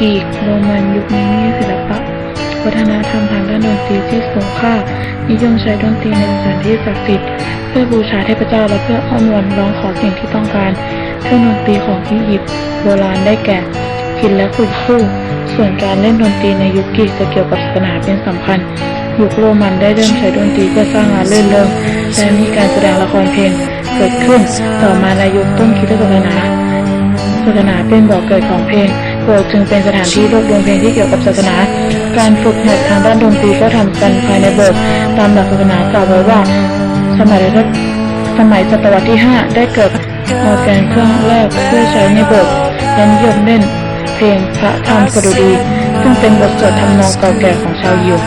กรีกโรมันยุคนี้ศิลปะวัฒนธรรมทางด้านดนตรีที่สูงค่า นิยมใช้ดนตรีในสถานที่ศักดิ์สิทธิ์เพื่อบูชาเทพเจ้าและเพื่ออ้อนวอนร้องขอสิ่งที่ต้องการเครื่องดนตรีของอียิปต์โบราณได้แก่พินและขุดคู่ ส่วนการเล่นดนตรีในยุคกรีกจะเกี่ยวกับศาสนาเป็นสำคัญ ยุคโรมันได้เริ่มใช้ดนตรีเพื่อสร้างงานเลื่นเริงและมีการแสดงละครเพลงเกิดขึ้นต่อมาในยุคต้นคริสตศักราชศาสนาเป็นบ่อกเกิดของเพลง โบสถ์จึงเป็นสถานที่รวบรวมเพลงที่เกี่ยวกับศาสนา การฝึกหัดทางด้านดนตรีก็ทำกันภายในโบสถ์ตามหลักศาสนากล่าวไว้ว่า สมัยรัชสมัยศตวรรษที่ 5 ได้เกิดออร์แกนเครื่องแรกเพื่อใช้ในโบสถ์และนิยมเล่นเพลงพระธรรมสดุดี ซึ่งเป็นบทสวดทำนองเก่าแก่ของชาวยิว